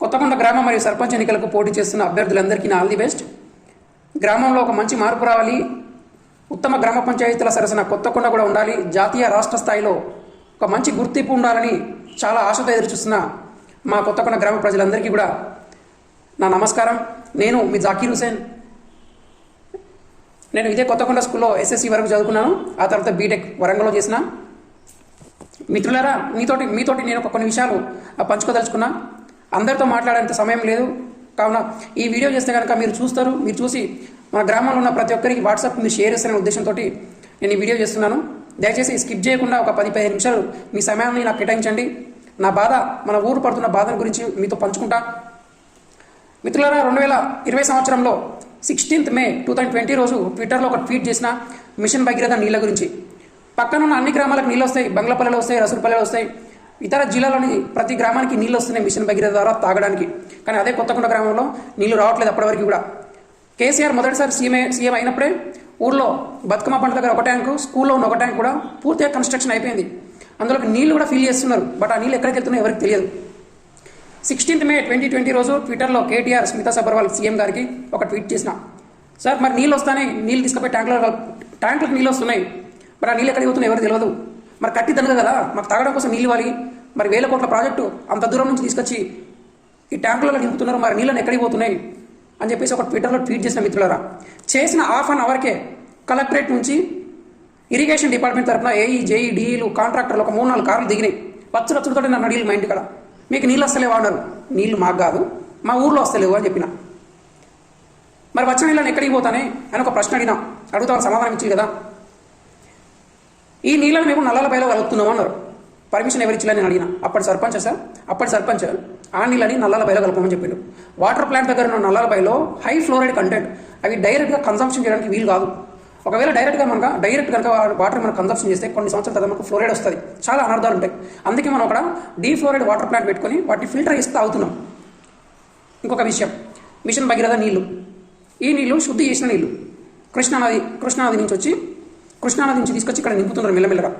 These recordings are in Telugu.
కొత్తకొండ గ్రామ మరియు సర్పంచ్ ఎన్నికలకు పోటీ చేస్తున్న అభ్యర్థులందరికీ నా ఆల్ ది బెస్ట్. గ్రామంలో ఒక మంచి మార్పు రావాలి. ఉత్తమ గ్రామ పంచాయతీల సరసన కొత్తకొండ కూడా ఉండాలి. జాతీయ రాష్ట్ర స్థాయిలో ఒక మంచి గుర్తింపు ఉండాలని చాలా ఆశతో ఎదురు చూస్తున్న మా కొత్తకొండ గ్రామ ప్రజలందరికీ కూడా నా నమస్కారం. నేను మీ జాకీర్ హుసేన్. నేను ఇదే కొత్తకొండ స్కూల్లో ఎస్ఎస్సి వరకు చదువుకున్నాను. ఆ తర్వాత బీటెక్ వరంగల్లో చేసిన. మిత్రులారా మీతోటి మీతోటి నేను ఒక కొన్ని విషయాలు పంచుకోదలుచుకున్నా. అందరితో మాట్లాడేంత సమయం లేదు. కావున ఈ వీడియో చేస్తే కనుక మీరు చూస్తారు. మీరు చూసి మన గ్రామంలో ఉన్న ప్రతి ఒక్కరికి వాట్సాప్ మీరు షేర్ చేస్తున్న ఉద్దేశంతో నేను ఈ వీడియో చేస్తున్నాను. దయచేసి స్కిప్ చేయకుండా ఒక పది పదిహేను నిమిషాలు మీ సమయాన్ని నాకు కేటాయించండి. నా బాధ మన ఊరు పడుతున్న బాధల గురించి మీతో పంచుకుంటా. మిత్రులారా రెండు వేల ఇరవై సంవత్సరంలో sixteenth May two thousand twenty రోజు ట్విట్టర్లో ఒక ట్వీట్ చేసిన మిషన్ భగీరథ నీళ్ళ గురించి. పక్కనున్న అన్ని గ్రామాలకు నీళ్ళు వస్తాయి బంగ్లాపల్లెలు వస్తాయి రసూరుపల్లెలు వస్తాయి. ఇతర జిల్లాలోని ప్రతి గ్రామానికి నీళ్ళు వస్తున్నాయి మిషన్ భగీరథ ద్వారా తాగడానికి. కానీ అదే కొత్తకొండ గ్రామంలో నీళ్ళు రావట్లేదు అప్పటివరకు కూడా. కేసీఆర్ మొదటిసారి సీఎం సీఎం అయినప్పుడే ఊర్లో బతుకమ్మ పంట దగ్గర ఒక ట్యాంకు స్కూల్లో ఉన్న ఒక ట్యాంక్ కూడా పూర్తిగా కన్స్ట్రక్షన్ అయిపోయింది. అందులోకి నీళ్ళు కూడా ఫిల్ చేస్తున్నారు. బట్ ఆ నీళ్ళు ఎక్కడికి వెళ్తున్నాయో ఎవరికి తెలియదు. సిక్స్టీన్త్ మే ట్వంటీ ట్వంటీ రోజు ట్విట్టర్లో కేటీఆర్ స్మితా సబర్వాల్ సీఎం గారికి ఒక ట్వీట్ చేసిన. సార్ మరి నీళ్ళు వస్తానే నీళ్ళు తీసుకుపోయి ట్యాంకులో ట్యాంకులకు నీళ్ళు వస్తున్నాయి. మరి ఆ నీళ్ళు ఎక్కడికి పోతున్నాయి ఎవరు తెలియదు. మరి కట్టి దండగ కదా? మాకు తాగడం కోసం నీళ్ళు ఇవ్వాలి. మరి వేల కోట్ల ప్రాజెక్టు అంత దూరం నుంచి తీసుకొచ్చి ఈ ట్యాంకులలో నింపుతున్నారు. మరి నీళ్ళని ఎక్కడికి పోతున్నాయి? అని చెప్పేసి ఒక ట్విట్టర్లో ట్వీట్ చేసిన మిత్రులారా చేసిన హాఫ్ అన్ అవర్కే కలెక్టరేట్ నుంచి ఇరిగేషన్ డిపార్ట్మెంట్ తరఫున ఏఈ జేఈ డీఈలు కాంట్రాక్టర్లు ఒక మూడు నాలుగు కార్లు దిగినాయి. పచ్చు రచ్చులతో నన్ను నీళ్ళు మా ఇంటికాడ. మీకు నీళ్ళు వస్తలేవా అన్నారు. నీళ్ళు మాకు కాదు మా ఊర్లో వస్తలేవు అని చెప్పిన. మరి వచ్చిన నీళ్ళని ఎక్కడికి పోతానే అని ఒక ప్రశ్న అడిగినా. అడుగుతా సమాధానం ఇచ్చింది కదా? ఈ నీళ్ళని మేము నల్లలపైలో కలుపుతున్నాం అన్నారు. పర్మిషన్ ఎవరిచ్చిలా నేను అడిగిన. అప్పటి సర్పంచ్ సార్? అప్పటి సర్పంచ్? ఆ నీళ్ళని నల్లలపైలో కలపమని చెప్పిండు. వాటర్ ప్లాంట్ దగ్గర ఉన్న నల్లలపైలో హై ఫ్లోరైడ్ కంటెంట్ అవి డైరెక్ట్గా కన్సంప్షన్ చేయడానికి వీలు కాదు. ఒకవేళ డైరెక్ట్గా మనక డైరెక్ట్ కనుక వాటర్ మనం కన్సంప్షన్ చేస్తే కొన్ని సంవత్సరాల తర్వాత మనకు ఫ్లోరైడ్ వస్తుంది. చాలా అనర్థాలు ఉంటాయి. అందుకే మనం అక్కడ డీ ఫ్లోరైడ్ వాటర్ ప్లాంట్ పెట్టుకొని వాటిని ఫిల్టర్ చేస్తూ అవుతున్నాం ఇంకొక విషయం. మిషన్ భగీరథ నీళ్ళు. ఈ నీళ్ళు శుద్ధి చేసిన నీళ్ళు. కృష్ణానది కృష్ణానది నుంచి వచ్చి కృష్ణానది నుంచి తీసుకొచ్చి ఇక్కడ నింపుతున్నారు మెల్లమెల్లగా.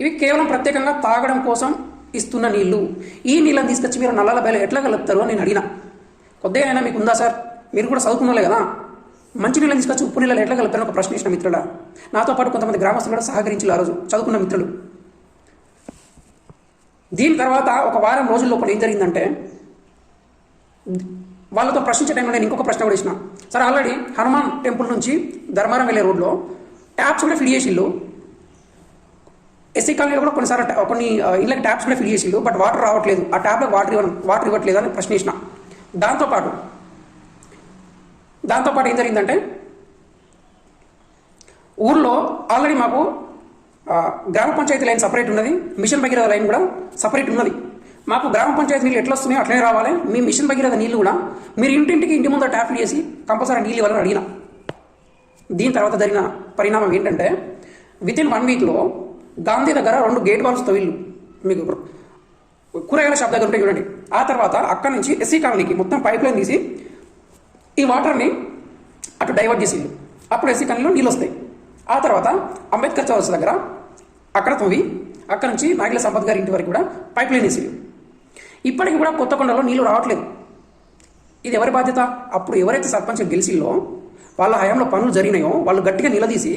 ఇవి కేవలం ప్రత్యేకంగా తాగడం కోసం ఇస్తున్న నీళ్ళు. ఈ నీళ్ళని తీసుకొచ్చి మీరు నల్లల బయలు ఎట్లా కలుపుతారు అని నేను అడిగిన. కొద్దిగా అయినా మీకు ఉందా సార్? మీరు కూడా చదువుకున్నలే కదా? మంచి నీళ్ళని తీసుకొచ్చి ఉప్పు నీళ్ళని ఎట్లా కలుపుతారని ఒక ప్రశ్న ఇచ్చిన మిత్రుడా. నాతో పాటు కొంతమంది గ్రామస్తులు కూడా సహకరించారు ఆ రోజు చదువుకున్న మిత్రులు. దీని తర్వాత ఒక వారం రోజుల లోపల ఏం జరిగిందంటే వాళ్ళతో ప్రశ్నించే టైంలో నేను ఇంకొక ప్రశ్న కూడా ఇచ్చిన. సార్ ఆల్రెడీ హనుమాన్ టెంపుల్ నుంచి ధర్మారం వెళ్ళే రోడ్లో ట్యాప్స్ కూడా ఫిల్ చేసిండు. ఎస్సీ కాలనీలో కూడా కొన్నిసార్లు కొన్ని ఇళ్ళకి ట్యాప్స్ కూడా ఫిల్ చేసిళ్ళు బట్ వాటర్ రావట్లేదు. ఆ ట్యాప్లకు వాటర్ ఇవ్వడం వాటర్ ఇవ్వట్లేదు అని ప్రశ్నించిన. దాంతోపాటు దాంతోపాటు ఏం జరిగిందంటే ఊర్లో ఆల్రెడీ మాకు గ్రామ పంచాయతీ లైన్ సపరేట్ ఉన్నది మిషన్ భగీరథ లైన్ కూడా సపరేట్ ఉన్నది. మాకు గ్రామ పంచాయతీ నీళ్ళు ఎట్లా వస్తున్నాయో అట్లనే రావాలి. మీ మిషన్ భగీరథ నీళ్ళు కూడా మీరు ఇంటింటికి ఇంటి ముందు ట్యాప్లు చేసి కంపల్సరీ నీళ్ళు ఇవ్వాలని అడిగినా. దీని తర్వాత జరిగిన పరిణామం ఏంటంటే విత్ ఇన్ వన్ వీక్లో గాంధీ దగ్గర రెండు గేట్ వాల్స్ తవిళ్ళు మీకు కూరగాయల షాప్ దగ్గర ఉంటాయి చూడండి. ఆ తర్వాత అక్కడి నుంచి ఎస్సీ కాలనీకి మొత్తం పైప్ లైన్ తీసి ఈ వాటర్ని అటు డైవర్ట్ చేసిండు అప్పుడు ఎస్సీ కాలనీలో నీళ్ళు వస్తాయి. ఆ తర్వాత అంబేద్కర్ చౌరస్ దగ్గర అక్కడ తవ్వి అక్కడ నుంచి నాగిల సంపత్ గారి ఇంటి వరకు కూడా పైప్ లైన్ వేసి ఇప్పటికి కూడా కొత్తకొండలో నీళ్ళు రావట్లేదు. ఇది ఎవరి బాధ్యత? అప్పుడు ఎవరైతే సర్పంచ్ గెలిచిల్లో వాళ్ళ హయాంలో పనులు జరిగినాయో వాళ్ళు గట్టిగా నిలదీసి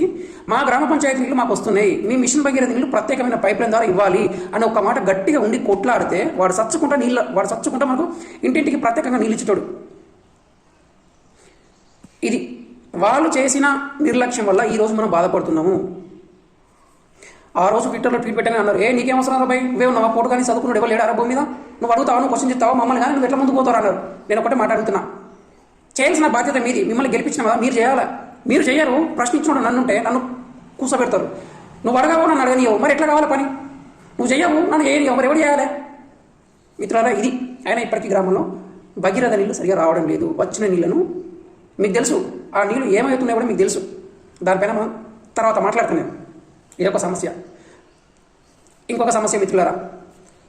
మా గ్రామ పంచాయతీ నీళ్ళు మాకు వస్తున్నాయి మీ మిషన్ భగీరథ నీళ్ళు ప్రత్యేకమైన పైప్ లైన్ ద్వారా ఇవ్వాలి అని ఒక మాట గట్టిగా ఉండి కొట్లాడితే వాడు చచ్చుకుంటా నీళ్ళ వాడు చచ్చుకుంటా మనకు ఇంటింటికి ప్రత్యేకంగా నీళ్ళు ఇచ్చేటోడు. ఇది వాళ్ళు చేసిన నిర్లక్ష్యం వల్ల ఈరోజు మనం బాధపడుతున్నాము. ఆ రోజు ట్విట్టర్లో ట్వీట్ పెట్టాను అన్నారు ఏ నీకేం అవసరం రాబాయి నువ్వే ఉన్నావా? పోటు కానీ చదువుకున్నాడు ఎవరు లేడారా భూమి మీద? నువ్వు అడుగుతావు? నువ్వు క్వశ్చన్ చెప్తావా? మమ్మల్ని కానీ నువ్వు ఎట్లా ముందుకు పోతారు అన్నారు. నేను ఒకటే మాట్లాడుతున్నా. చేయాల్సిన బాధ్యత మీది. మిమ్మల్ని గెలిపించిన కదా మీరు చేయాలా? మీరు చేయరు. ప్రశ్నించుకుంటూ నన్ను ఉంటే నన్ను కూర్చోబెడతారు నువ్వు అడగావు నన్ను అడగనియవు. మరి ఎట్లా కావాలి పని? నువ్వు చేయవు నన్ను చేయనియవు. మరి ఎవరు చేయాలి? మిత్రులారా ఇది అయినా ఇప్పటికీ గ్రామంలో భగీరథ నీళ్ళు సరిగా రావడం లేదు. వచ్చిన నీళ్ళను మీకు తెలుసు. ఆ నీళ్ళు ఏమవుతున్నాయో కూడా మీకు తెలుసు. దానిపైన మనం తర్వాత మాట్లాడుతున్నాం. ఇది ఒక సమస్య. ఇంకొక సమస్య మిత్రులారా.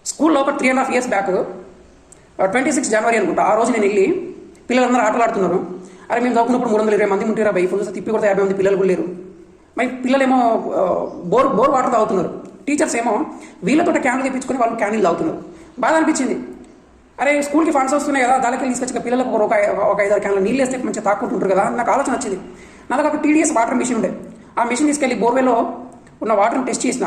స్కూల్లో ఒక three and half years back twenty six జనవరి అనుకుంటా. ఆ రోజు నేను వెళ్ళి పిల్లలందరూ ఆటలు ఆడుతున్నారు అరే మేము చదువుకున్నప్పుడు మూడు వందల ఇరవై మంది ఉంటారు బై ఫుల్ తిప్పి కొడితే యాభై మంది పిల్లలు కూడా లేరు. మరి పిల్లలేమో బోర్ బోర్ వాటర్ తాగుతున్నారు. టీచర్స్ ఏమో వీళ్ళతో క్యాన్లు తెప్పించుకొని వాళ్ళు క్యాన్లు తాగుతున్నారు. బాధ అనిపించింది. అరే స్కూల్కి ఫండ్స్ వస్తున్నాయి కదా దానికి తీసుకొచ్చి పిల్లలకు ఒక ఒక ఐదారు క్యాన్లు నీళ్ళు వేస్తే మంచిగా తాక్కుంటుంటారు కదా నాకు ఆలోచన వచ్చింది. నా దగ్గర ఒక టీడీఎస్ వాటర్ మిషన్ ఉండే. ఆ మిషన్ తీసుకెళ్ళి బోర్వేలో ఉన్న వాటర్ని టెస్ట్ చేసిన.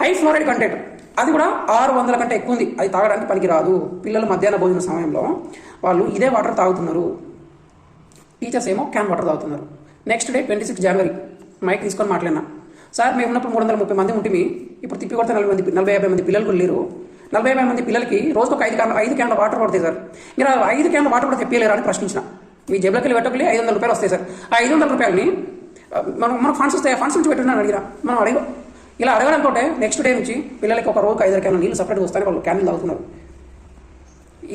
High fluoride content. అది కూడా ఆరు వందల కంటే ఎక్కువ ఉంది. అది తాగడానికి పనికిరాదు. పిల్లలు మధ్యాహ్న భోజన సమయంలో వాళ్ళు ఇదే వాటర్ తాగుతున్నారు. టీచర్స్ ఏమో క్యాన్ వాటర్ తాగుతున్నారు. నెక్స్ట్ డే ట్వంటీ సిక్స్ జనవరి. మైక్ తీసుకొని మాట్లాడినా. సార్ మేము ఉన్నప్పుడు మూడు వందల ముప్పై మంది ఉంటుంది ఇప్పుడు తిప్పి కొడితే నలభై మంది నలభై యాభై మంది పిల్లలు కూడా లేరు. నలభై యాభై మంది పిల్లలకి రోజుకు ఒక ఐదు క్యాన్ ఐదు క్యాన్ల వాటర్ పడతాయి సార్. మీరు ఐదు క్యాన్ల వాటర్ కూడా తెప్పియలేరా అని ప్రశ్నించిన. మీ జేబులోకి వెళ్ళి పెట్టకలే ఐదు వందల రూపాయలు వస్తాయి సార్. ఆ ఐదు వందల రూపాయలని మనం మనకు ఫండ్స్ వస్తాయి? ఫండ్స్ నుంచి పెట్టుకున్నాను అడిగిరా మనం అడిగా ఇలా అడగాలనుకుంటే నెక్స్ట్ డే నుంచి పిల్లలకి ఒక రోజుకి ఐదు క్యాన్లు నీళ్ళు సపరేట్గా వస్తాయి వాళ్ళు క్యాన్లు తాగుతున్నారు.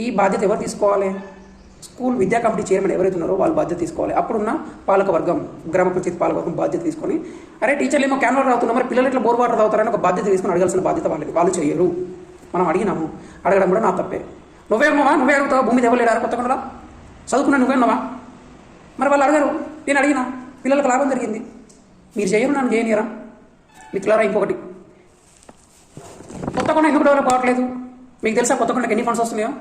ఈ బాధ్యత ఎవరు తీసుకోవాలి? స్కూల్ విద్యా కమిటీ చైర్మన్ ఎవరైతే ఉన్నారో వాళ్ళు బాధ్యత తీసుకోవాలి. అప్పుడున్న పాలక వర్గం గ్రామ పంచాయతీ పాలక వర్గం బాధ్యత తీసుకొని అరే టీచర్లు ఏమో క్యాన్ వాటర్ అవుతున్నారు మరి పిల్లలు ఇట్లా బోర్ వాటర్ అవుతారని ఒక బాధ్యత తీసుకొని అడగాల్సిన బాధ్యత వాళ్ళకి వాళ్ళు చేయరు. మనం అడిగినాము. అడగడం కూడా నా తప్పే. నువ్వే ఉన్నావా నువ్వే అడుగుతావా? భూమి దేవలేడా కొత్తకుండా చదువుకున్నా నువ్వే ఉన్నావా మరి వాళ్ళు అడగరు. నేను అడిగినా. పిల్లలకు లాభం జరిగింది. మీరు చేయరు నన్ను చేయనియరా? మిత్రులారా ఇంకొకటి కొత్తకొండ ఎందుకు డెవలప్ అవ్వట్లేదు? మీకు తెలుసా కొత్తకొండకి ఎన్ని ఫండ్స్ వస్తున్నాయో?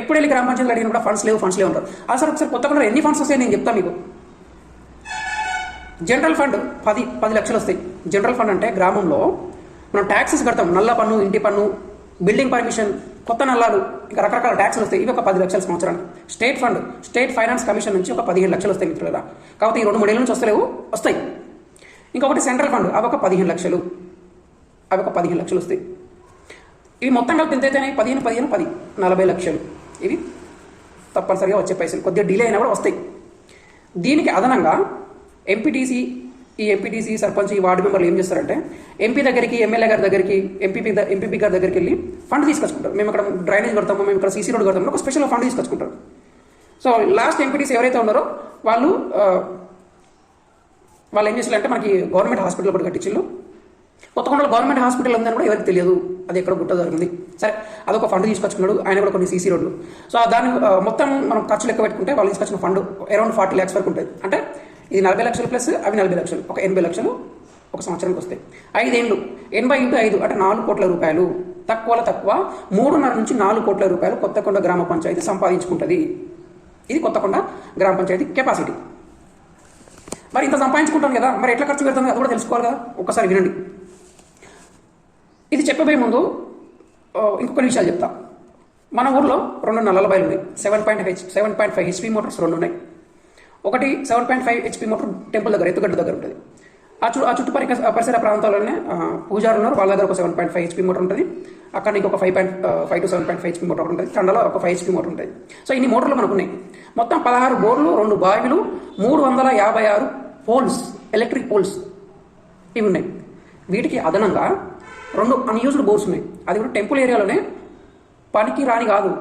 ఎప్పుడు వెళ్ళి గ్రామ పంచాయతీలు అడిగిన కూడా ఫండ్స్ లేవు ఫండ్స్ లేవు ఉంటారు అసలు సార్ ఒకసారి కొత్తకొండ ఎన్ని ఫండ్స్ వస్తాయి నేను చెప్తాను మీకు. జనరల్ ఫండ్ పది పది లక్షలు వస్తాయి. జనరల్ ఫండ్ అంటే గ్రామంలో మనం ట్యాక్సెస్ కడతాం. నల్ల పన్ను ఇంటి పన్ను బిల్డింగ్ పర్మిషన్ కొత్త నల్లాలు ఇంకా రకరకాల ట్యాక్స్లు వస్తాయి. ఇవి ఒక పది లక్షల సంవత్సరానికి. State fund state finance commission నుంచి ఒక పదిహేను లక్షలు వస్తాయి మిత్రులరా. కాబట్టి ఈ రెండు మూడేళ్ళ నుంచి వస్తలేవు వస్తాయి. ఇంకొకటి సెంట్రల్ ఫండ్ అవి ఒక పదిహేను లక్షలు. అవి ఒక పదిహేను లక్షలు వస్తాయి. ఇవి మొత్తం కలిపి ఎంత అయితేనే పదిహేను పదిహేను పది నలభై లక్షలు. ఇవి తప్పనిసరిగా వచ్చే పైసలు. కొద్దిగా డిలే అయినా కూడా వస్తాయి. దీనికి అదనంగా ఎంపీటీసీ ఈ ఎంపీటీసీ సర్పంచ్ ఈ వార్డు మెంబర్లు ఏం చేస్తారంటే ఎంపీ దగ్గరికి ఎమ్మెల్యే గారి దగ్గరికి ఎంపీపీ ఎంపీపీ గారి దగ్గరికి వెళ్ళి ఫండ్ తీసుకొచ్చుకుంటారు. మేము ఇక్కడ డ్రైనేజ్ కడతాము మేము ఇక్కడ సీసీ రోడ్ కడతాము ఒక స్పెషల్ ఫండ్ తీసుకొచ్చుకుంటారు. సో లాస్ట్ ఎంపీటీసీ ఎవరైతే ఉన్నారో వాళ్ళు వాళ్ళు ఏం చేస్తారంటే మనకి గవర్నమెంట్ హాస్పిటల్ కూడా కట్టించిల్లు కొత్తకొండలో గవర్నమెంట్ హాస్పిటల్ ఉందని కూడా ఎవరికి తెలియదు. అది ఎక్కడ గుట్ట జరిగింది. సరే అదొక ఫండ్ తీసుకొచ్చుకున్నాడు. ఆయన కూడా కొన్ని సీసీ రోడ్లు. సో దాని మొత్తం మనం ఖర్చు లెక్క పెట్టుకుంటే వాళ్ళు తీసుకొచ్చిన ఫండ్ అరౌండ్ ఫార్టీ ల్యాక్స్ వరకు ఉంటుంది. అంటే ఇది నలభై లక్షలు ప్లస్ అవి నలభై లక్షలు. ఒక ఎనభై లక్షలు ఒక సంవత్సరానికి వస్తాయి. ఐదేళ్ళు ఎనభై ఇంటూ ఐదు అంటే నాలుగు కోట్ల రూపాయలు. తక్కువలో తక్కువ మూడున్నర నుంచి నాలుగు కోట్ల రూపాయలు కొత్తకొండ గ్రామ పంచాయతీ సంపాదించుకుంటుంది. ఇది కొత్తకొండ గ్రామ పంచాయతీ కెపాసిటీ. మరి ఇంత సంపాదించుకుంటాం కదా మరి ఎట్లా ఖర్చు పెడతాం అది కూడా తెలుసుకోవాలి కదా. ఒక్కసారి వినండి. ఇది చెప్పబోయే ముందు ఇంకొక విషయాలు చెప్తా. మన ఊర్లో రెండు నల్లల బయలు ఉన్నాయి. Seven point H seven point five HP motors రెండు ఉన్నాయి. ఒకటి seven point five HP motor temple దగ్గర ఎత్తుగడ్డ దగ్గర ఉంటుంది. ఆ చు ఆ చుట్టుపరి పరిసర ప్రాంతాల్లోనే పూజారు ఉన్నారు. వాళ్ళ దగ్గర ఒక seven point five HP motor ఉంటుంది. అక్కడ ఒక five point five to seven point five HP motor ఉంటుంది. తండలో ఒక ఫైవ్ హెచ్పి మోటార్ ఉంటుంది. సో ఇన్ని మోటార్లు మనకు ఉన్నాయి. మొత్తం పదహారు బోర్లు రెండు బావిలు మూడు వందల యాభై ఆరు పోల్స్ ఎలక్ట్రిక్ పోల్స్ ఇవి ఉన్నాయి. వీటికి అదనంగా రెండు అన్యూజ్డ్ బోర్స్ ఉన్నాయి. అది కూడా టెంపుల్ ఏరియాలోనే పనికి రాని కాదు.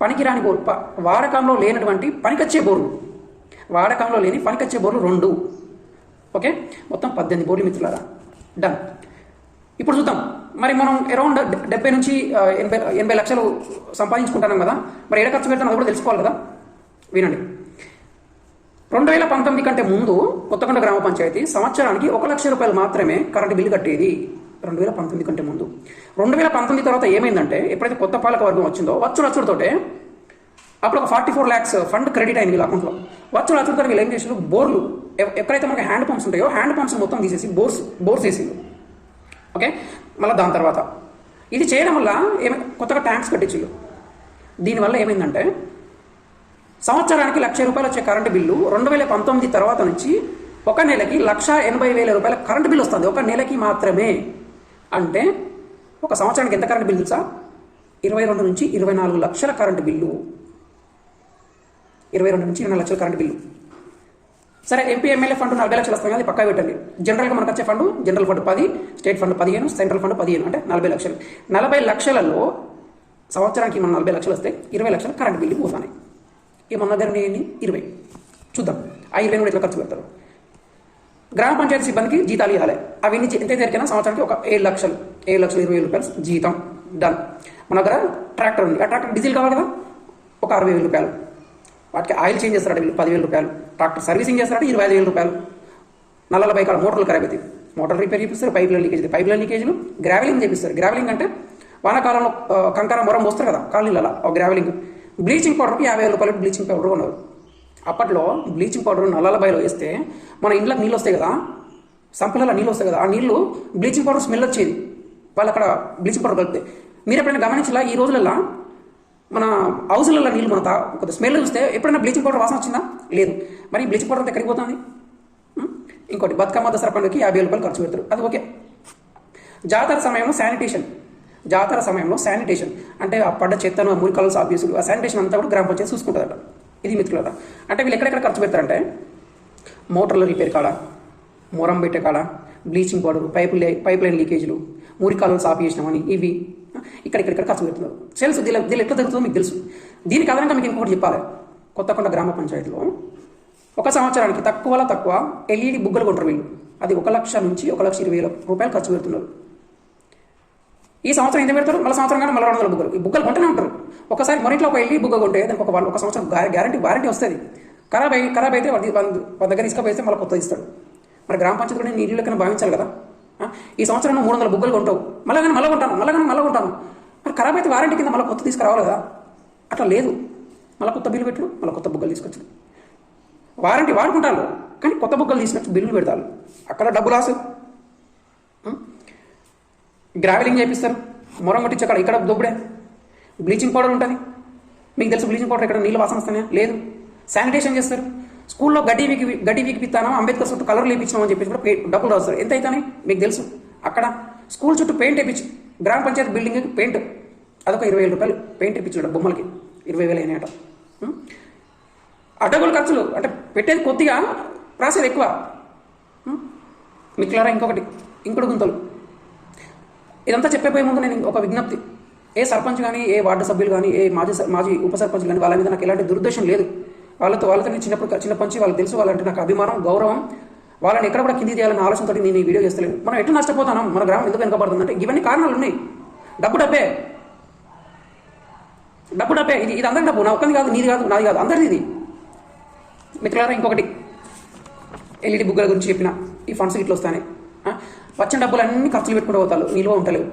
పనికి రాని బోర్ ప- వాడకంలో లేనటువంటి పనికొచ్చే బోర్లు వాడకంలో లేని పనికొచ్చే బోర్లు రెండు. ఓకే? మొత్తం పద్దెనిమిది బోర్లు మిత్రులారా. డన్ ఇప్పుడు చూద్దాం. మరి మనం అరౌండ్ డెబ్బై నుంచి ఎనభై ఎనభై లక్షలు సంపాదించుకుంటున్నాం కదా. మరి ఏడ ఖర్చు పెడతాం అది కూడా తెలుసుకోవాలి కదా. వినండి. రెండు వేల పంతొమ్మిది కంటే ముందు కొత్తకొండ గ్రామ పంచాయతీ సంవత్సరానికి ఒక లక్ష రూపాయలు మాత్రమే కరెంటు బిల్లు కట్టేది. రెండు వేల పంతొమ్మిది కంటే ముందు. రెండు వేల పంతొమ్మిది తర్వాత ఏమైందంటే ఎప్పుడైతే కొత్త పాలక వర్గం వచ్చిందో వచ్చుడు అచ్చుడుతోటే అప్పుడు ఒక forty four lakhs fund credit అయింది వీళ్ళ అకౌంట్లో. వచ్చుడు వచ్చుడుతో వీళ్ళు ఏం చేసారు బోర్లు. ఎక్కడైతే మనకి హ్యాండ్ పంప్స్ ఉంటాయో హ్యాండ్ పంప్స్ మొత్తం తీసేసి బోర్స్ బోర్స్ వేసింది ఓకే? మళ్ళీ దాని తర్వాత. ఇది చేయడం వల్ల ఏమి కొత్తగా ట్యాంక్స్ కట్టించు దీనివల్ల ఏమైందంటే సంవత్సరానికి లక్ష రూపాయలు వచ్చే కరెంటు బిల్లు రెండు వేల పంతొమ్మిది తర్వాత నుంచి ఒక నెలకి లక్ష ఎనభై వేల రూపాయల కరెంటు బిల్లు వస్తుంది. ఒక నెలకి మాత్రమే. అంటే ఒక సంవత్సరానికి ఎంత కరెంటు బిల్లు తెలుసా? ఇరవై రెండు నుంచి ఇరవై నాలుగు లక్షల కరెంటు బిల్లు. ఇరవై రెండు నుంచి ఇరవై లక్షల కరెంటు బిల్లు. సరే ఎంపీ ఎమ్మెల్యే ఫండ్ నలభై లక్షలు వస్తాయి. అది పక్కా పెట్టండి. జనరల్గా మనకు వచ్చే ఫండ్ జనరల్ ఫండ్ పది స్టేట్ ఫండ్ పదిహేను సెంట్రల్ ఫండ్ పదిహేను. అంటే నలభై లక్షలు. నలభై లక్షలలో సంవత్సరానికి మన నలభై లక్షలు వస్తే ఇరవై లక్షలు కరెంట్ బిల్లు పోతున్నాయి ఈ మన దగ్గర ఇరవై. చూద్దాం. ఆ ఇరవై కూడా ఎట్లా ఖర్చు పెడతారు? గ్రామ పంచాయతీ సిబ్బందికి జీతాలు ఇవ్వాలి. అవన్నీ చే- ఎంత జరిగినా సంవత్సరానికి ఒక ఏడు లక్షలు ఏడు లక్షలు ఇరవై రూపాయలు జీతం. డన్ మన దగ్గర ట్రాక్టర్ ఉంది. ఆ ట్రాక్టర్ డీజిల్ కావాలి కదా? ఒక అరవై వేలు రూపాయలు. వాటికి ఆయిల్ చేంజ్ చేస్తారట వీళ్ళు. పదివేల రూపాయలు. ట్రాక్టర్ సర్వీసింగ్ చేస్తారట ఇరవై ఐదు వేలు రూపాయలు. నల్లల బైక్ మోటార్లు ఖరాబ్ అవుతాయి మోటార్ రిపేర్ చేపిస్తారు పైపుల లీకేజ్. పైపుల లీకేజ్లు గ్రావెలింగ్ చేపిస్తారు. గ్రావెలింగ్ అంటే వానాకాలంలో కంకర మొరం పోస్తారు కదా కాలనీలలో. గ్రావెలింగ్. బ్లీచింగ్ పౌడర్కి యాభై వేల రూపాయలు బ్లీచింగ్ పౌడర్ కొన్నారు అప్పట్లో బ్లీచింగ్ పౌడర్ నల్లల బయలు వేస్తే మన ఇంట్లో నీళ్ళు వస్తాయి కదా సంపలలో నీళ్ళు వస్తాయి కదా ఆ నీళ్ళు బ్లీచింగ్ పౌడర్ స్మెల్ వచ్చేది. వాళ్ళు అక్కడ బ్లీచింగ్ పౌడర్ కలిపితే. మీరు ఎప్పుడైనా గమనించలా ఈ రోజులలో మన హౌస్లలో నీళ్ళు మన తా స్మెల్ చూస్తే ఎప్పుడైనా బ్లీచింగ్ పౌడర్ వాసన వచ్చిందా? లేదు. మరి బ్లీచింగ్ పౌడర్ అంతా ఎక్కడికి పోతుంది? ఇంకోటి బతుకమ్మ దసరా పండుగకి యాభై రూపాయలు ఖర్చు పెడతారు. అది ఓకే. జాతర సమయంలో శానిటేషన్. జాతర సమయంలో శానిటేషన్. అంటే ఆ పడ్డ చెత్తను ఆ మురికాలు సాపీసులు ఆ శానిటేషన్ అంతా కూడా గ్రామ పంచాయతీ చూసుకుంటుందట. ఇది మిత్రులట. అంటే వీళ్ళు ఎక్కడెక్కడ ఖర్చు పెడతారంటే మోటార్ల రిపేర్ కాడ మొరం పెట్టే కాడ బ్లీచింగ్ పౌడర్ పైపు లే పైప్ లైన్ లీకేజీలు మురికాలను సాపి చేసినామని ఇవి ఇక్కడ ఇక్కడ ఇక్కడ ఖర్చు పెడుతున్నారు. తెలుసు దీని దీని ఎట్లా జరుగుతుందో మీకు తెలుసు. దీనికి అదనంగా మీకు ఇంకొకటి చెప్పాలి. కొత్తకొండ గ్రామ పంచాయతీలో ఒక సంవత్సరానికి తక్కువలో తక్కువ ఎల్ఈడి బుగ్గలు కొంటారు వీళ్ళు. అది ఒక లక్ష నుంచి ఒక లక్ష ఇరవై వేల రూపాయలు ఖర్చు పెడుతున్నారు. ఈ సంవత్సరం ఎంత పెడతారు? మళ్ళీ సంవత్సరం కానీ మళ్ళీ రెండు వందల బుగ్గలు ఈ బుగ్గలు కొంటూనే ఉంటారు. ఒకసారి మరింట్లో ఒక ఎల్ఈడి బుగ్గ కొంటే దానికి ఒక ఒక సంవత్సరం గ్యారంటీ వారంటీ వస్తుంది. ఖరాబ్ అయ్యి ఖరాబ్ అయితే వాళ్ళ దగ్గర ఇసుకపోతే మళ్ళీ కొత్త ఇస్తాడు. మరి గ్రామ పంచాయతీ కూడా నీళ్ళు లెక్కన భావించాలి కదా? ఈ సంవత్సరం మూడు వందల బుగ్గలు కొంటావు. మళ్ళీ కానీ మళ్ళీ కొంటాను మళ్ళీ కానీ మళ్ళీ కొంటాను. మరి ఖరాబ్ అయితే వారంటీ కింద మళ్ళీ కొత్త తీసుకురావాలి కదా? అట్లా లేదు. మళ్ళీ కొత్త బిల్లు పెట్టు మళ్ళీ కొత్త బుగ్గలు తీసుకొచ్చు వారంటీ వాడుకుంటాను కానీ కొత్త బుగ్గలు తీసుకొచ్చి బిల్లులు పెడతారు. అక్కడ డబ్బు రాసు గ్రావెలింగ్ చేపిస్తారు. మొరం కొట్టించి అక్కడ ఇక్కడ దొబ్బుడే. బ్లీచింగ్ పౌడర్ ఉంటుంది. మీకు తెలుసు బ్లీచింగ్ పౌడర్ ఇక్కడ నీళ్ళు వాసన వస్తాయా? లేదు. శానిటేషన్ చేస్తారు. స్కూల్లో గడ్డి వీకి గడ్డి వీకి అంబేద్కర్ చుట్టూ కలర్ లేపించినాం అని చెప్పేసి కూడా పే- డబ్బులు రాస్తారు. ఎంత అవుతాయి? మీకు తెలుసు. అక్కడ స్కూల్ చుట్టూ పెయింట్ వేయించు గ్రామ పంచాయతీ బిల్డింగ్కి పెయింట్. అదొక ఇరవై వేల రూపాయలు పెయింట్ ఇప్పించాడు బొమ్మలకి. ఇరవై వేలు అయినాయట. అడ్డగోలు ఖర్చులు అంటే పెట్టేది కొద్దిగా రాసేది ఎక్కువ. మిక్లరా ఇంకొకటి. ఇంకుడు గుంతలు. ఇదంతా చెప్పేపోయే ముందు నేను ఒక విజ్ఞప్తి. ఏ సర్పంచ్ కానీ ఏ వార్డు సభ్యులు కానీ ఏ మాజీ మాజీ ఉప సర్పంచ్ కానీ వాళ్ళ మీద నాకు ఎలాంటి దురుద్దేశం లేదు. వాళ్ళతో వాళ్ళతో నేను చిన్నప్పుడు చిన్నప్పటి నుంచి వాళ్ళకి తెలుసు వాళ్ళంటే నాకు అభిమానం గౌరవం. వాళ్ళని ఎక్కడ కూడా కింది చేయాలన్న ఆలోచనతో నేను ఈ వీడియో చేస్తలేను. మనం ఎట్లా నష్టపోతాను మన గ్రామం ఎందుకు వెనకబడుతుందంటే ఇవన్నీ కారణాలు ఉన్నాయి. డబ్బు డబ్బే. డబ్బు డబ్బే. ఇది ఇది అందరి డబ్బు. నా ఒక్కది కాదు నీది కాదు నాది కాదు. అందరిది ఇది. మిత్రులారా ఇంకొకటి. ఎల్ఈడి బుగ్గల గురించి చెప్పిన. ఈ ఫండ్స్ ఇట్లా వస్తాయి వచ్చిన డబ్బులన్నీ ఖర్చులు పెట్టుకుంటూ పోతారు. నిల్వ ఉంటలేవు.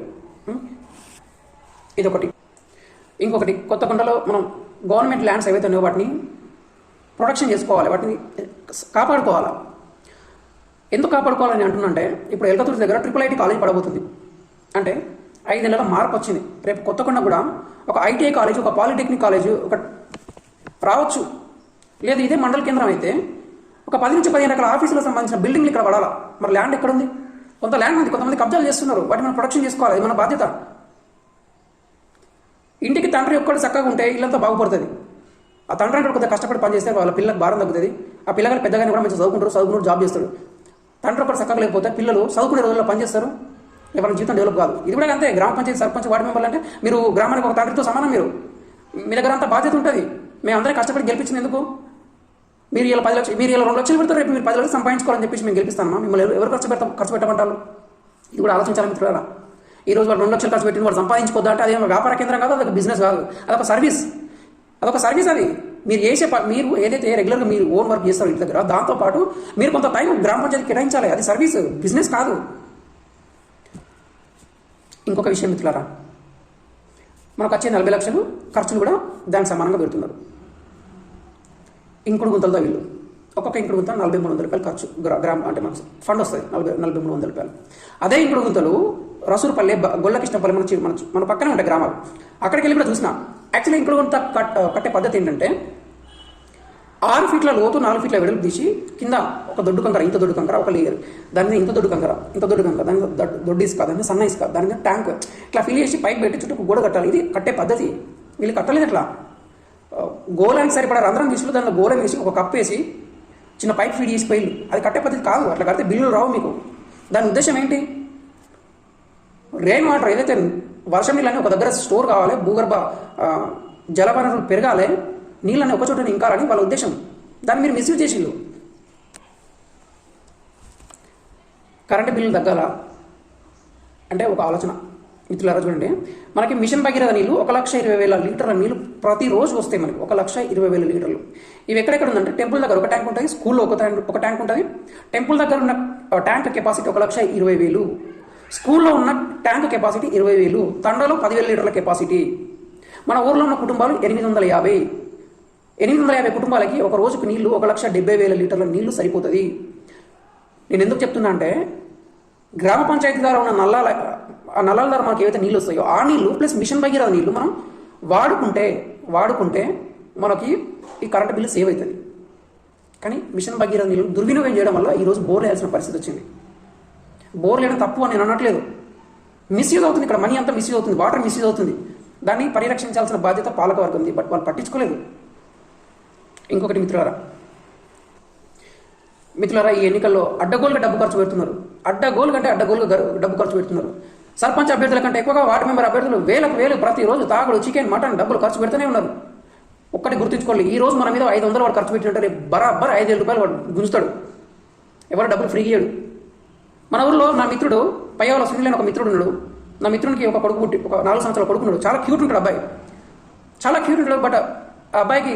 ఇదొకటి. ఇంకొకటి కొత్త కొండలో మనం గవర్నమెంట్ ల్యాండ్స్ ఏవైతే ఉన్నాయో వాటిని ప్రొడక్షన్ చేసుకోవాలి. వాటిని కాపాడుకోవాలి? ఎందుకు కాపాడుకోవాలని అంటున్నంటే ఇప్పుడు ఎల్కతూరు దగ్గర ట్రిపుల్ ఐటీ కాలేజ్ పడబోతుంది. అంటే ఐదు నెలల మార్పు వచ్చింది. రేపు కొత్తకొండ కూడా ఒక ఐటీఐ కాలేజ్ ఒక పాలిటెక్నిక్ కాలేజ్ ఒక రావచ్చు. లేదు ఇదే మండల కేంద్రం అయితే ఒక పది నుంచి పదిహేను రకాల ఆఫీసులకు సంబంధించిన బిల్డింగ్లు ఇక్కడ పడాలా? మరి ల్యాండ్ ఎక్కడ ఉంది కొంత ల్యాండ్ మంది కొంతమంది కబ్జాలు చేస్తున్నారు. వాటిని మనం ప్రొడక్షన్ చేసుకోవాలి. అది మన బాధ్యత. ఇంటికి తండ్రి ఒక్కడు చక్కగా ఉంటే ఇల్లంతా బాగుపడుతుంది. ఆ తండ్రి అంటే కొంత కష్టపడి పనిచేస్తే వాళ్ళ పిల్లలకు భారం తగ్గుతుంది. ఆ పిల్లగారు పెద్దగానే కూడా మంచిగా చదువుకుంటారు చదువుకుంటారు జాబ్ చేస్తాడు. తండ్రి ఒకటి చక్కగా లేకపోతే పిల్లలు చదువుకునే రోజుల్లో పనిచేస్తారు ఎవరి జీవితం డెవలప్ కాదు. ఇది కూడా అంతే. గ్రామ పంచాయతీ సర్పంచ్ వార్డు మెంబర్లు అంటే మీరు గ్రామానికి ఒక తండ్రితో సమానం మీరు. మీ దగ్గర అంత బాధ్యత ఉంటుంది. మేము అందరం కష్టపడి గెలిపించిన ఎందుకు మీరు ఇలా పది లక్షలు మీరు ఇలా రెండు లక్షలు పెడతారు రేపు మీరు పది లక్షలు సంపాదించుకోవాలని చెప్పేసి మేము గెలిపిస్తాను మిమ్మల్ని ఎవరు- ఖర్చు పెడతాం ఖర్చు పెట్టమంటారు? ఇది కూడా ఆలోచించాలి మిత్రులారా. ఈ రోజు వాడు రెండు లక్షలు ఖర్చు పెట్టి వాడు సంపాదించుకోద్దా అంటే అదేమో వ్యాపార కేంద్రం కాదు అదొక బిజినెస్ కాదు. అదొక సర్వీస్ అదొక సర్వీస్ అది. మీరు చేసే మీరు ఏదైతే రెగ్యులర్గా మీరు ఓన్ వర్క్ చేస్తారో ఇంటి దగ్గర దాంతోపాటు మీరు కొంత టైం గ్రామ పంచాయతీ కేటాయించాలి. అది సర్వీస్ బిజినెస్ కాదు. ఇంకొక విషయం మిత్రులారా. మనకు వచ్చే నలభై లక్షలు ఖర్చులు కూడా దానికి సమానంగా పెడుతున్నారు. ఇంకుడు గుంతలతో వీళ్ళు ఒక్కొక్క ఇంకుడు గుంత నలభై మూడు వందల రూపాయలు ఖర్చు. గ్రా- గ్రామ్ అంటే మనకు ఫండ్ వస్తుంది నలభై నలభై మూడు వందల రూపాయలు. అదే ఇంకుడు గుంతలు రసూరుపల్లె గొల్లకృష్ణపల్లి మన మన మన పక్కనే ఉంటాయి గ్రామాలు. అక్కడికి వెళ్ళి కూడా చూసిన. యాక్చువల్లీ ఇంకుడు గుంత కట్ కట్టే పద్ధతి ఏంటంటే ఆరు ఫీట్ల లోతు నాలుగు ఫీట్ల వెడల్పు తీసి కింద ఒక దొడ్డు కంకర ఇంత దొడ్డు కంకర ఒక లేయర్. దాని మీద ఇంత దొడ్డు కంకర ఇంత దొడ్డు కంకర దాని దొడ్డు- ఇసుక దాని మీద సన్న ఇసుక దాని మీద ట్యాంక్. ఇట్లా ఫిల్ చేసి పైకి పెట్టి చుట్టూ గోడ కట్టాలి. ఇది కట్టే పద్ధతి. వీళ్ళు కట్టలేదు అట్లా. గోళానికి సరిపడా రంధ్రం తీసుకుని దానిలో గోళం వేసి ఒక కప్ వేసి చిన్న పైప్ ఫీడ్ చేసి పోయి అది కట్టే పద్ధతి కాదు. అట్లా కడితే బిల్లులు రావు మీకు. దాని ఉద్దేశం ఏంటి? రెయిన్ వాటర్ ఏదైతే వర్షం నీళ్ళని ఒక దగ్గర స్టోర్ కావాలి భూగర్భ ఆ, జల వనరులు పెరగాలి నీళ్ళని ఒక చోట ఇంకాలని వాళ్ళ ఉద్దేశం. దాన్ని మీరు మిస్యూజ్ చేసిండు కరెంటు బిల్లు తగ్గాల? అంటే ఒక ఆలోచన. మిత్రులారా చూడండి. మనకి మిషన్ భగీరథ నీళ్ళు ఒక లక్ష ఇరవై వేల లీటర్ల నీళ్ళు ప్రతిరోజు వస్తాయి మనకి. ఒక లక్ష ఇరవై వేల లీటర్లు. ఇవి ఎక్కడెక్కడ ఉందంటే టెంపుల్ దగ్గర ఒక ట్యాంక్ ఉంటుంది స్కూల్లో ఒక ట్యాంక్ ఒక ట్యాంక్ ఉంటుంది. టెంపుల్ దగ్గర ఉన్న ట్యాంక్ కెపాసిటీ ఒక లక్ష ఇరవై వేలు. స్కూల్లో ఉన్న ట్యాంక్ కెపాసిటీ ఇరవై వేలు. తండలో పదివేల లీటర్ల కెపాసిటీ. మన ఊర్లో ఉన్న కుటుంబాలు ఎనిమిది వందల యాభై. ఎనిమిది వందల యాభై కుటుంబాలకి ఒక రోజుకు నీళ్ళు ఒక లక్ష డెబ్బై వేల లీటర్ల నీళ్ళు సరిపోతుంది. నేను ఎందుకు చెప్తున్నా అంటే గ్రామ పంచాయతీ ద్వారా ఉన్న నల్లాల ఆ నల్లాల ద్వారా మనకి ఏవైతే నీళ్ళు వస్తాయో ఆ నీళ్ళు ప్లస్ మిషన్ భగీరథ నీళ్ళు మనం వాడుకుంటే వాడుకుంటే మనకి ఈ కరెంట్ బిల్లు సేవ్ అవుతుంది. కానీ మిషన్ భగీరథ నీళ్ళు దుర్వినియోగం చేయడం వల్ల ఈరోజు బోర్ వేయాల్సిన పరిస్థితి వచ్చింది. బోర్ లేయడం తప్పు అని నేను అనట్లేదు. మిస్యూజ్ అవుతుంది ఇక్కడ మనీ అంతా మిస్యూజ్ అవుతుంది వాటర్ మిస్యూజ్ అవుతుంది. దాన్ని పరిరక్షించాల్సిన బాధ్యత పాలకవర్గం ఉంది బట్ వాళ్ళు పట్టించుకోలేదు. ఇంకొకటి మిత్రులారా మిత్రులరా ఈ ఎన్నికల్లో అడ్డగోలుగా డబ్బు ఖర్చు పెడుతున్నారు. అడ్డగోలు కంటే అడ్డగోలుగా డబ్బు ఖర్చు పెడుతున్నారు. సర్పంచ్ అభ్యర్థుల కంటే ఎక్కువగా వార్డు మెంబర్ అభ్యర్థులు వేలకు వేలు ప్రతిరోజు తాగుడు చికెన్ మటన్ డబ్బులు ఖర్చు పెడుతూనే ఉన్నారు. ఒక్కటి గుర్తుంచుకోవాలి ఈ రోజు మన మీద ఐదు వందలు వాడు ఖర్చు పెట్టినట్టు రేపు బరాబర్ ఐదు వేల రూపాయలు వాడు గుంజుతాడు. ఎవరు డబ్బులు ఫ్రీ ఇయ్యడు. మన ఊర్లో నా మిత్రుడు పయ్యవల సునీల్ ఒక మిత్రుడు ఉన్నాడు. నా మిత్రునికి ఒక కొడుకు పుట్టి ఒక నాలుగు సంవత్సరాల కొడుకున్నాడు చాలా క్యూట్ ఉంటాడు అబ్బాయి. చాలా క్యూట్ ఉంటాడు బట్ ఆ అబ్బాయికి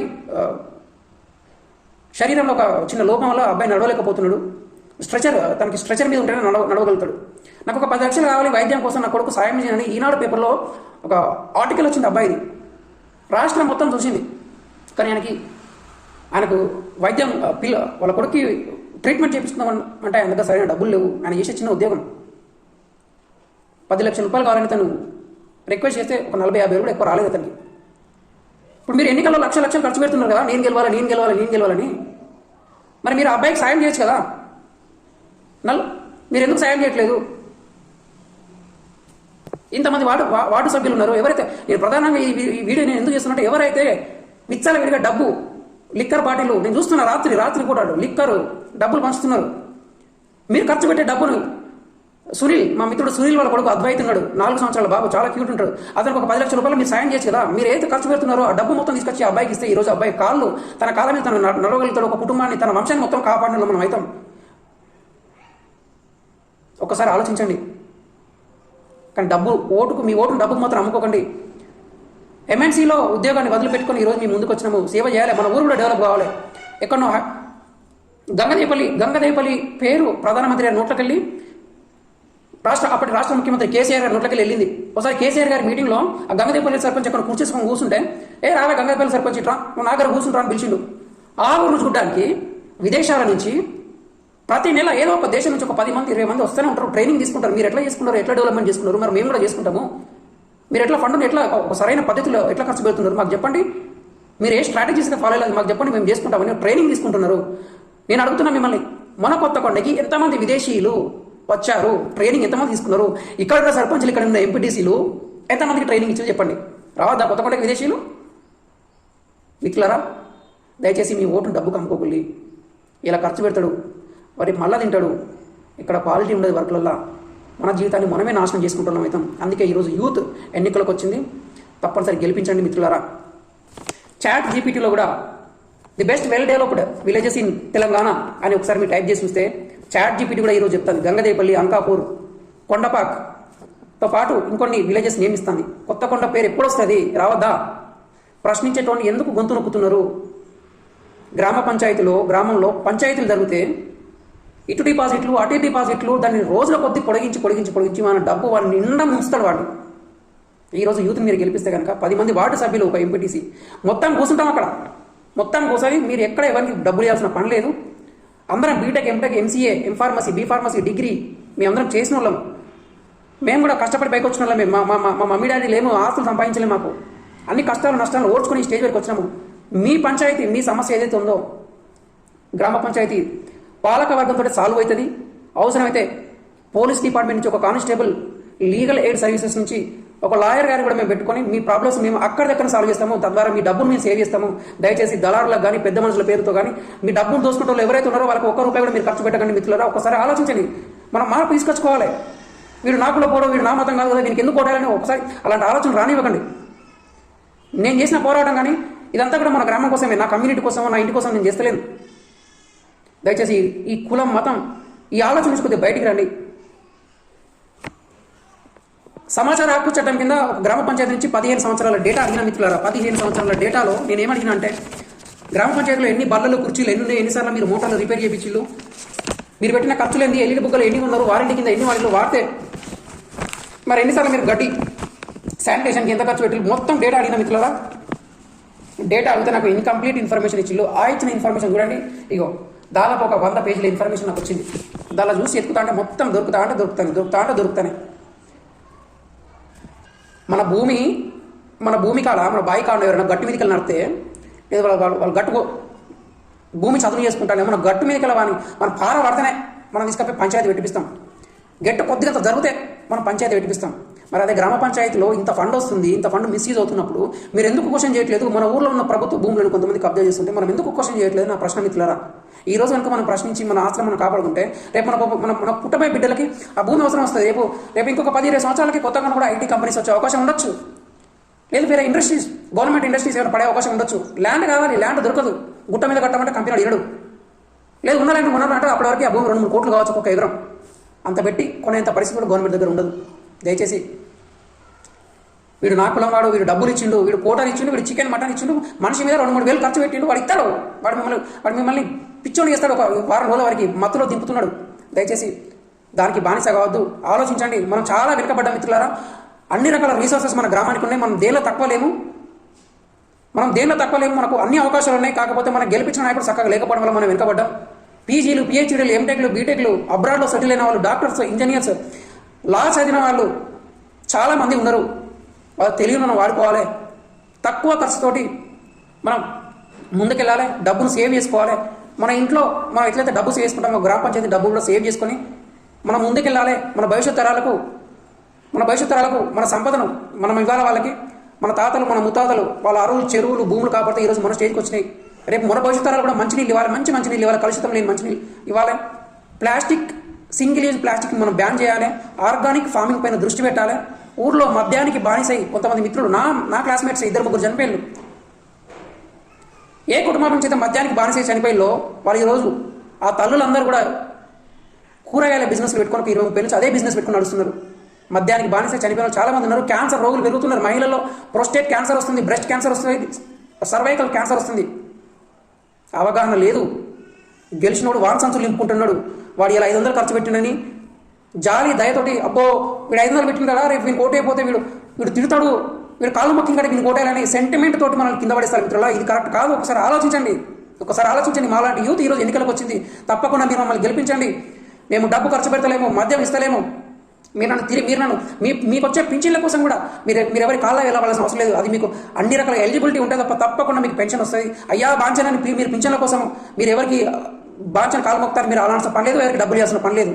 శరీరంలో ఒక చిన్న లోపం వల్ల అబ్బాయి నడవలేకపోతున్నాడు. స్ట్రెచర్ తనకి స్ట్రెచర్ మీద ఉంటేనే నడవ నడవగలుగుతాడు. నాకు ఒక పది లక్షలు కావాలి వైద్యం కోసం నా కొడుకు సాయం చేయని ఈనాడు పేపర్లో ఒక ఆర్టికల్ వచ్చింది అబ్బాయిది. రాష్ట్రం మొత్తం చూసింది. కానీ ఆయనకి ఆయనకు వైద్యం పిల్ల వాళ్ళ కొడుక్కి ట్రీట్మెంట్ చేపిస్తున్నాం అంటే ఆయన దగ్గర సరైన డబ్బులు లేవు. ఆయన చేసే చిన్న ఉద్యోగం. పది లక్షల రూపాయలు కావాలని తను రిక్వెస్ట్ చేస్తే ఒక నలభై యాభై కూడా ఎక్కువ రాలేదు అతనికి. ఇప్పుడు మీరు ఎన్నికల్లో లక్ష లక్షలు ఖర్చు పెడుతున్నారు కదా నేను గెలవాలి నేను గెలవాలి నేను గెలవాలని. మరి మీరు అబ్బాయికి సాయం చేయొచ్చు కదా? నల్ మీరు ఎందుకు సాయం చేయట్లేదు? ఇంతమంది వార్డు వా- వార్డు సభ్యులు ఉన్నారు. ఎవరైతే నేను ప్రధానంగా ఈ వీడియో నేను ఎందుకు చేస్తున్నట్టు ఎవరైతే మిచ్చాల విడిగా డబ్బు లిక్కర్ బాటిల్ నేను చూస్తున్నా రాత్రి రాత్రి కూడా లిక్కర్ డబ్బులు పంచుతున్నారు. మీరు ఖర్చు పెట్టే డబ్బును సునీల్ మా మిత్రుడు సునీల్ వాళ్ళ కొడుకు అద్వైత్ ఉన్నాడు. నాలుగు సంవత్సరాల బాబు చాలా క్యూట్ ఉంటాడు. అతనికి ఒక పది లక్షల రూపాయలు మీరు సాయం చేయొచ్చు కదా? మీరు ఏదైతే ఖర్చు పెడుతున్నారో ఆ డబ్బు మొత్తం తీసుకొచ్చి అబ్బాయికి ఇస్తే ఈ రోజు అబ్బాయి కాళ్ళు తన కాళ్ళ మీద తను నడవగలుగుతాడు. ఒక కుటుంబాన్ని తన వంశాన్ని మొత్తం కాపాడడంలో మనం అవుతాం ఒకసారి ఆలోచించండి. కానీ డబ్బు ఓటుకు మీ ఓటును డబ్బుకు మాత్రం అమ్ముకోకండి. ఎంఎన్సీలో ఉద్యోగాన్ని వదిలిపెట్టుకొని ఈరోజు మీ ముందుకు వచ్చినాము. సేవ చేయాలి. మన ఊరు కూడా డెవలప్ కావాలి. ఎక్కడో గంగదేపల్లి గంగదేపల్లి పేరు ప్రధానమంత్రి గారి నోట్లకెళ్ళి రాష్ట్ర అప్పటి రాష్ట్ర ముఖ్యమంత్రి కేసీఆర్ గారి నోట్లకెళ్ళి వెళ్ళింది. ఒకసారి కేసీఆర్ గారి మీటింగ్లో ఆ గంగదేపల్లి సర్పంచ్ అక్కడ కూర్చేసుకొని కూర్చుంటే ఏ రావే గంగదేపల్లి సర్పంచ్ ఇట్రా నువ్వు నా దగ్గర కూర్చుంటా అని పిలిచిండు. ఆ ఊరు చూడడానికి విదేశాల నుంచి ప్రతి నెల ఏదో ఒక దేశం నుంచి ఒక పది మంది ఇరవై మంది వస్తూనే ఉంటారు. ట్రైనింగ్ తీసుకుంటారు. మీరు ఎట్లా చేసుకుంటారు? ఎట్లా డెవలప్మెంట్ చేసుకున్నారు మరి మేము కూడా చేసుకుంటాము. మీరు ఎట్లా ఫండ్ని ఎట్లా ఒక సరైన పద్ధతిలో ఎట్లా ఖర్చు పెడుతున్నారు? మాకు చెప్పండి. మీరు ఏ స్ట్రాటజీస్గా ఫాలో అయ్యేది మాకు చెప్పండి మేము చేసుకుంటామని ట్రైనింగ్ తీసుకుంటున్నారు. నేను అడుగుతున్నా మిమ్మల్ని మన కొత్త కొండకి ఎంతమంది విదేశీయులు వచ్చారు. ట్రైనింగ్ ఎంతమంది తీసుకున్నారు? ఇక్కడ ఉన్న సర్పంచ్లు ఇక్కడ ఉన్న ఎంపీటీసీలు ఎంతమందికి ట్రైనింగ్ ఇచ్చారు చెప్పండి. రావద్దా? కొత్త కొండకి విదేశీయులు? మిత్రులారా దయచేసి మీ ఓటు డబ్బు కమ్ముకోకుల్లి. ఇలా ఖర్చు పెడతాడు. మరి మళ్ళా తింటాడు. ఇక్కడ క్వాలిటీ ఉండదు వర్క్లల్లో. మన జీవితాన్ని మనమే నాశనం చేసుకుంటున్నాం అయితే. అందుకే ఈరోజు యూత్ ఎన్నికలకు వచ్చింది. తప్పనిసరి గెలిపించండి మిత్రులారా. చాట్ జీపీటీలో కూడా the best well developed villages in Telangana అని ఒకసారి మీరు టైప్ చేసి చూస్తే చాట్ జీపీటీ కూడా ఈరోజు చెప్తుంది. గంగదేపల్లి అంకాపూర్ కొండపాక్తో పాటు ఇంకొన్ని విలేజెస్ నియమిస్తుంది. కొత్త కొండ పేరు ఎప్పుడు వస్తుంది? రావద్దా? ప్రశ్నించేటువంటి ఎందుకు గొంతు నొక్కుతున్నారు? గ్రామ పంచాయతీలో గ్రామంలో పంచాయతీలు జరిగితే ఇటు డిపాజిట్లు అటు డిపాజిట్లు దాన్ని రోజుల కొద్దీ పొడిగించి పొడిగించి పొడిగించి మన డబ్బు వాడు నిండా ముంచుతాడు వాడు. ఈరోజు యూత్ మీరు గెలిపిస్తే కనుక పది మంది వార్డు సభ్యులు ఒక ఎంపీటీసీ మొత్తం కూర్చుంటాం అక్కడ. మొత్తం ఒకసారి మీరు ఎక్కడ ఎవరికి డబ్బులు ఇవ్వాల్సిన పని లేదు. అందరం BTech MTech MCA M pharmacy B pharmacy degree మేము అందరం చేసిన వాళ్ళం. మేము కూడా కష్టపడి పైకి వచ్చిన వాళ్ళమే. మా మా మా- మమ్మీ డాడీ లేము ఆస్తులు సంపాదించలేము మాకు. అన్ని కష్టాలు నష్టాలు ఓడ్చుకొని ఈ స్టేజ్ వరకు వచ్చినాము. మీ పంచాయతీ మీ సమస్య ఏదైతే ఉందో గ్రామ పంచాయతీ పాలక వర్గంతో సాల్వ్ అవుతుంది. అవసరమైతే పోలీస్ డిపార్ట్మెంట్ నుంచి ఒక కానిస్టేబుల్ లీగల్ ఎయిడ్ సర్వీసెస్ నుంచి ఒక లాయర్ గారిని కూడా మేము పెట్టుకొని మీ ప్రాబ్లమ్స్ మేము అక్కడ దగ్గర సాల్వ్ చేస్తాము. తద్వారా మీ డబ్బును మేము సేవ్ చేస్తాము. దయచేసి దళారులకు కానీ పెద్ద మనుషుల పేరుతో కానీ మీ డబ్బును దోసుకుంటే వాళ్ళు ఎవరైతే ఉన్నారో వాళ్ళకి ఒక్క రూపాయి కూడా మీరు ఖర్చు పెట్టకండి మిత్రులారా. ఒకసారి ఆలోచించండి. మనం మార్పు తీసుకొచ్చుకోవాలి. వీడు నాకులో పోవడం వీడు నా మతం కాదు కదా వీనికి ఎందుకు కొట్టాలని ఒకసారి అలాంటి ఆలోచన రానివ్వకండి. నేను చేసిన పోరాటం కానీ ఇదంతా కూడా మన గ్రామం కోసమే నా కమ్యూనిటీ కోసం నా ఇంటి కోసం నేను చేస్తలేను. దయచేసి ఈ కులం మతం ఈ ఆలోచన నుంచి కొద్దిగా బయటికి రండి. సమాచార హక్కు చట్టం కింద గ్రామ పంచాయతీ నుంచి పదిహేను సంవత్సరాల డేటా అడిగిన మిత్రులారా పదిహేను సంవత్సరాల డేటాలో నేను ఏమడిగిన అంటే గ్రామ పంచాయతీలో ఎన్ని బల్లలు కుర్చీలు ఎన్ని ఉన్నాయి ఎన్నిసార్లు మీరు మోటార్లు రిపేర్ చేయించిల్లు మీరు పెట్టిన ఖర్చులు ఏంది ఎల్ఈడి బుక్కలు ఎన్ని ఉన్నారు వారంటీ కింద ఎన్ని వాళ్ళు వాడితే? మరి ఎన్నిసార్లు మీరు గడ్డి శానిటేషన్కి ఎంత ఖర్చు పెట్టి మొత్తం డేటా అడిగిన మిత్రులారా డేటా అడిగితే నాకు ఇన్కంప్లీట్ ఇన్ఫర్మేషన్ ఇచ్చిల్లు ఆ ఇచ్చిన ఇన్ఫర్మేషన్ చూడండి. ఇగో దాదాపు ఒక వంద పేజీల ఇన్ఫర్మేషన్ నాకు వచ్చింది. దానిలో చూసి ఎత్తుకుతా అంటే మొత్తం దొరుకుతా అంటే దొరుకుతాను దొరుకుతా అంటే దొరుకుతానే. మన భూమి మన భూమి కాడ మన బావి కాడ ఎవరైనా గట్టు మీదకి వెళ్ళి నడితే లేదు వాళ్ళు వాళ్ళు గట్టుకో భూమి చదువు చేసుకుంటానే మన గట్టు మీదకి వెళ్ళవాని మన పార పడితేనే మనం తీసుకపోయి పంచాయతీ పెట్టిపిస్తాం. గట్టు కొద్దిగా జరిగితే మనం పంచాయతీ పెట్టిపిస్తాం. మరి అదే గ్రామ పంచాయతీలో ఇంత ఫండ్ వస్తుంది ఇంత ఫండ్ మిస్యూజ్ అవుతున్నప్పుడు మీరు ఎందుకు క్వశ్చన్ చేయట్లేదు? మన ఊర్లో ఉన్న ప్రభుత్వ భూములను కొంతమంది కబ్జా చేస్తుంటే మనం ఎందుకు క్వశ్చన్ చేయట్లేదు? నా ప్రశ్న మిత్రులరా ఈ రోజు కనుక మనం ప్రశ్నించి మన ఆస్తులను మనం కాపాడుకుంటే రేపు మన మన మన పుట్టబోయే బిడ్డలకి ఆ భూమి అవసరం వస్తుంది. రేపు రేపు ఇంకొక పది ఇరవై సంవత్సరాలకి కొత్తగా కూడా ఐటీ కంపెనీస్ వచ్చే అవకాశం ఉండొచ్చు. లేదు వేరే ఇండస్ట్రీస్ గవర్నమెంట్ ఇండస్ట్రీస్ ఏమైనా పడే అవకాశం ఉండొచ్చు. ల్యాండ్ కావాలి ల్యాండ్ దొరకదు. గుట్ట మీద కట్టమంటే కంపెనీ ఇరడు లేదు ఉన్న ల్యాండ్ ఉన్నారంటే అప్పటి వరకు ఆ భూమి రెండు మూడు కోట్లు కావచ్చు ఒక ఎగరం అంత పెట్టి కొనేంత పరిస్థితి కూడా గవర్నమెంట్ దగ్గర ఉండదు. దయచేసి వీడు నా కులం వాడు వీడు డబ్బులు ఇచ్చిండు వీడు కోటాలు ఇచ్చిండు వీడు చికెన్ మటన్ ఇచ్చిండు మనిషి మీద రెండు మూడు వేలు ఖర్చు పెట్టిండు వాడు ఇస్తాడు. వాడు మిమ్మల్ని వాడు మిమ్మల్ని పిచ్చోడు చేస్తాడు ఒక వారం రోజుల వరకు మత్తులో దింపుతున్నాడు. దయచేసి దానికి బానిస కావద్దు. ఆలోచించండి. మనం చాలా వెనుకబడ్డ మిత్రులారా. అన్ని రకాల రీసోర్సెస్ మన గ్రామానికి ఉన్నాయి. మనం దేనిలో తక్కువ లేము? మనం దేనిలో తక్కువ లేము? మనకు అన్ని అవకాశాలు ఉన్నాయి. కాకపోతే మనం గెలిపించిన నాయకుడు చక్కగా లేకపోవడం వల్ల మనం వెనుకబడ్డాం. పీజీలు పిహెచ్డీలు ఎంటెక్లు బీటెక్లు అబ్రాడ్లో సెటిల్ అయిన వాళ్ళు డాక్టర్స్ ఇంజనీర్స్ లా చదివిన వాళ్ళు చాలామంది ఉన్నారు. వాళ్ళు తెలివి మనం వాడుకోవాలి. తక్కువ ఖర్చుతోటి మనం ముందుకెళ్ళాలి డబ్బును సేవ్ చేసుకోవాలి. మన ఇంట్లో మనం ఎట్లయితే డబ్బు సేవ్ చేసుకుంటామో గ్రామ పంచాయతీ డబ్బు కూడా సేవ్ చేసుకొని మనం ముందుకెళ్ళాలి. మన భవిష్యత్ తరాలకు మన భవిష్యత్ తరాలకు మన సంపదను మనం ఇవ్వాలి వాళ్ళకి. మన తాతలు మన ముత్తాతలు వాళ్ళ అరువులు చెరువులు భూములు కాబట్టి ఈరోజు మన స్టేజ్కి వచ్చినాయి. రేపు మన భవిష్యత్ తరాలు కూడా మంచినీళ్ళు ఇవ్వాలి మంచి మంచినీళ్ళు ఇవ్వాలి కలుషితం లేని మంచినీళ్ళు ఇవ్వాలి. ప్లాస్టిక్ సింగిల్ యూజ్ ప్లాస్టిక్ మనం బ్యాన్ చేయాలి. ఆర్గానిక్ ఫార్మింగ్ పైన దృష్టి పెట్టాలి. ఊర్లో మద్యానికి బానిసై కొంతమంది మిత్రులు నా నా క్లాస్మేట్స్ ఇద్దరు ముగ్గురు చనిపోయారు ఏ కుటుంబం నుంచి అయితే మద్యానికి బానిసై చనిపోయిలో వాళ్ళు ఈరోజు ఆ తల్లులందరూ కూడా కూరగాయల బిజినెస్ పెట్టుకొని ఇరవై ముప్పై నుంచి అదే బిజినెస్ పెట్టుకుని నడుస్తున్నారు. మద్యానికి బానిస చనిపోయిన చాలా మంది ఉన్నారు. క్యాన్సర్ రోగులు పెరుగుతున్నారు. మహిళల్లో ప్రోస్టేట్ క్యాన్సర్ వస్తుంది బ్రెస్ట్ క్యాన్సర్ వస్తుంది సర్వైకల్ క్యాన్సర్ వస్తుంది. అవగాహన లేదు. గెలిచినోడు వాన్సంచులు నింపుకుంటున్నాడు. వాడు ఇలా ఐదు వందలు ఖర్చు పెట్టినని జాలి దయతోటి అబ్బో వీడు ఐదు వందలు పెట్టిన కదా రేపు వీడు కోటైపోతే వీడు వీడు తిడతాడు. వీడు కాళ్ళు మొక్కిన కాడ వీడిని కోటేయాలని సెంటిమెంట్ తోటి మనల్ని కింద పడేస్తారు మిత్రులా ఇది కరెక్ట్ కాదు. ఒకసారి ఆలోచించండి. ఒకసారి ఆలోచించండి. మాలాంటి యూత్ ఈరోజు ఎన్నికలకు వచ్చింది. తప్పకుండా మీరు మమ్మల్ని గెలిపించండి. మేము డబ్బు ఖర్చు పెడతలేము. మద్యం ఇస్తలేము. మీరు నన్ను తిరిగి మీరు నన్ను మీ మీకు వచ్చే పింఛన్ల కోసం కూడా మీరు మీరు ఎవరి కాళ్ళ వెళ్ళవలసిన అవసరం లేదు. అది మీకు అన్ని రకాల ఎలిజిబిలిటీ ఉంటుంది తప్ప తప్పకుండా మీకు పెన్షన్ వస్తుంది. అయ్యా బాంఛనని మీరు పింఛన్ల కోసం మీరు ఎవరికి బాంఛన కాలు మొక్తారు మీరు అలాంటి పని లేదు. ఎవరికి డబ్బులు ఇవ్వాల్సిన పని లేదు.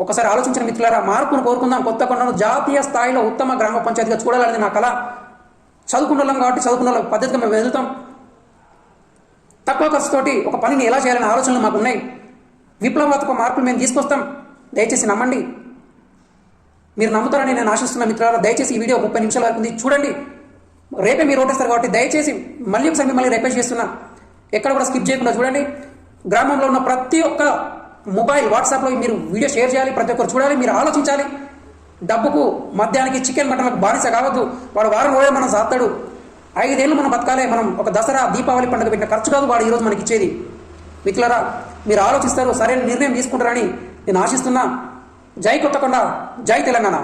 ఒకసారి ఆలోచించిన మిత్రులారా మార్పును కోరుకుందాం. కొత్త కొండను జాతీయ స్థాయిలో ఉత్తమ గ్రామ పంచాయతీగా చూడాలనేది నా కళ చదువుకున్న వాళ్ళం కాబట్టి చదువుకున్న వాళ్ళ పద్ధతిగా మేము వెళ్తాం. తక్కువ ఖర్చుతోటి ఒక పనిని ఎలా చేయాలనే ఆలోచనలు మాకు ఉన్నాయి విప్లవాత్మక మార్పులు మేము తీసుకొస్తాం. దయచేసి నమ్మండి. మీరు నమ్ముతారని నేను ఆశిస్తున్న మిత్రులారా. దయచేసి ఈ వీడియో ముప్పై నిమిషాల వరకు ఉంది. చూడండి. రేపే మీరు ఓటేస్తారు కాబట్టి దయచేసి మళ్ళీ ఒకసారి మిమ్మల్ని రిక్వెస్ట్ చేస్తున్నా. ఎక్కడ కూడా స్కిప్ చేయకుండా చూడండి. గ్రామంలో ఉన్న ప్రతి ఒక్క మొబైల్ వాట్సాప్లో మీరు వీడియో షేర్ చేయాలి ప్రతి ఒక్కరు చూడాలి మీరు ఆలోచించాలి. డబ్బుకు మద్యానికి చికెన్ మటన్లకు బానిస కావద్దు. వాడు వారం రోజులు మనం సాత్తాడు ఐదేళ్ళు మనం బతకాలే. మనం ఒక దసరా దీపావళి పండుగ పెట్టిన ఖర్చు కాదు వాడు ఈరోజు మనకి ఇచ్చేది. మిత్రులరా మీరు ఆలోచిస్తారు సరైన నిర్ణయం తీసుకుంటారని నేను ఆశిస్తున్నా. జై కొత్తకొండ జై తెలంగాణ.